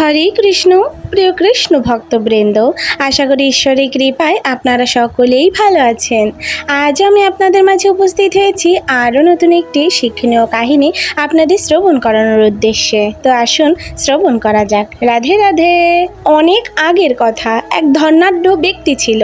হরে কৃষ্ণ, প্রিয় কৃষ্ণ ভক্তবৃন্দ, আশা করি ঈশ্বরের কৃপায় আপনারা সকলেই ভালো আছেন। আজ আমি আপনাদের মাঝে উপস্থিত হয়েছি আরও নতুন একটি শিক্ষণীয় কাহিনী আপনাদের শ্রবণ করানোর উদ্দেশ্যে। তো আসুন শ্রবণ করা যাক। রাধে রাধে। অনেক আগের কথা, এক ধর্নাঢ্য ব্যক্তি ছিল,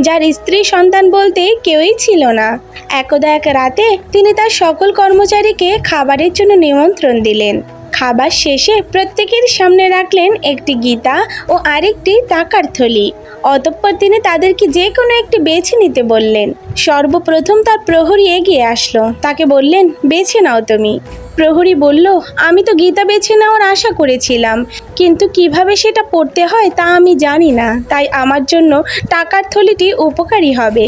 যার স্ত্রী সন্তান বলতে কেউই ছিল না। একদা এক রাতে তিনি তার সকল কর্মচারীকে খাবারের জন্য নিমন্ত্রণ দিলেন। খাবার শেষে প্রত্যেকের সামনে রাখলেন একটি গীতা ও আরেকটি টাকার থলি। অতঃপর তিনি তাদেরকে যে কোনো একটি বেছে নিতে বললেন। সর্বপ্রথম তার প্রহরী এগিয়ে আসলো। তাকে বললেন, বেছে নাও তুমি। প্রহরী বলল, আমি তো গীতা বেছে নেওয়ার আশা করেছিলাম, কিন্তু কীভাবে সেটা পড়তে হয় তা আমি জানি না। তাই আমার জন্য টাকার থলিটি উপকারী হবে।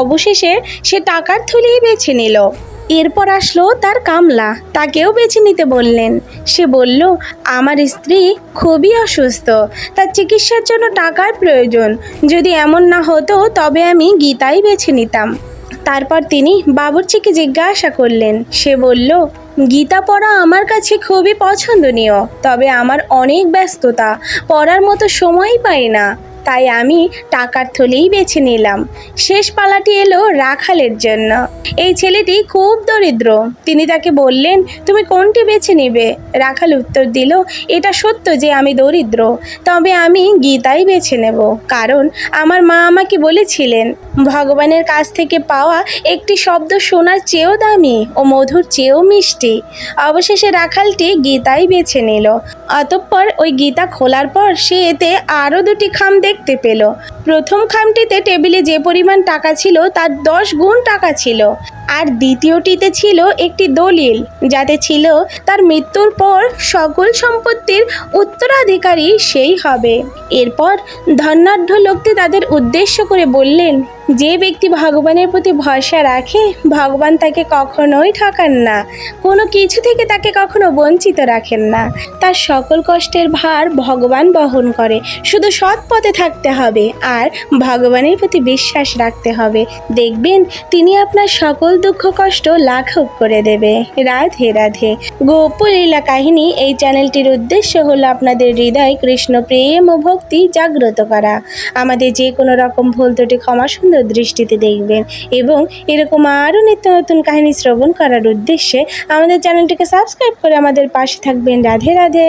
অবশেষে সে টাকার থলিই বেছে নিল। এরপর আসলো তার কামলা। তাকেও বেছে নিতে বললেন। সে বলল, আমার স্ত্রী খুবই অসুস্থ। তার চিকিৎসার জন্য টাকার প্রয়োজন। যদি এমন না হতো, তবে আমি গীতাই বেছে নিতাম। তারপর তিনি বাবুর্চিকে জিজ্ঞাসা করলেন। সে বলল, গীতা পড়া আমার কাছে খুবই পছন্দনীয়, তবে আমার অনেক ব্যস্ততা। পড়ার মতো সময়ই পাই না। তাই আমি টাকার থলেই বেছে নিলাম। শেষ পালাটি এলো রাখালের জন্য। এই ছেলেটি খুব দরিদ্র। তিনি তাকে বললেন, তুমি কোনটি বেছে নেবে? রাখাল উত্তর দিল, এটা সত্য যে আমি দরিদ্র। তবে আমি গীতাই বেছে নেব। কারণ আমার মা আমাকে বলেছিলেন, ভগবানের কাছ থেকে পাওয়া একটি শব্দ শোনার চেয়েও দামি ও মধুর চেয়েও মিষ্টি। অবশেষে রাখালটি গীতাই বেছে নিল। অতঃপর ওই গীতা খোলার পর সে এতে আরও দুটি খাম দেখতে পেল। প্রথম খামটিতে টেবিলে যে পরিমাণ টাকা ছিল তার দশ গুণ টাকা ছিল। আর দ্বিতীয়টিতে ছিল একটি দলিল, যাতে ছিল তার মৃত্যুর পর সকল সম্পত্তির উত্তরাধিকারী সেই হবে। এরপর ধন্যাঢ্য লোকটি তাদের উদ্দেশ্য করে বললেন যে ব্যক্তি ভগবানের প্রতি ভরসা রাখে, ভগবান তাকে কখনোই ঠকান না। কোনো কিছু থেকে তাকে কখনো বঞ্চিত রাখেন না। তার সকল কষ্টের ভার ভগবান বহন করে। শুধু সৎ পথে থাকতে হবে আর ভগবানের প্রতি বিশ্বাস রাখতে হবে। দেখবেন, তিনি আপনার সকল দুঃখ, কষ্ট লাঘব করে দেবে। রাধে রাধে। গোপলীলা কাহিনী এই চ্যানেলটির উদ্দেশ্য হলো আপনাদের হৃদয় কৃষ্ণ প্রেম ও ভক্তি জাগ্রত করা। আমাদের যে কোনো রকম ভুল ত্রুটি ক্ষমা সুন্দর দৃষ্টিতে দেখবেন। এবং এরকম আরও নিত্য নতুন কাহিনী শ্রবণ করার উদ্দেশ্যে আমাদের চ্যানেলটিকে সাবস্ক্রাইব করে আমাদের পাশে থাকবেন। রাধে রাধে।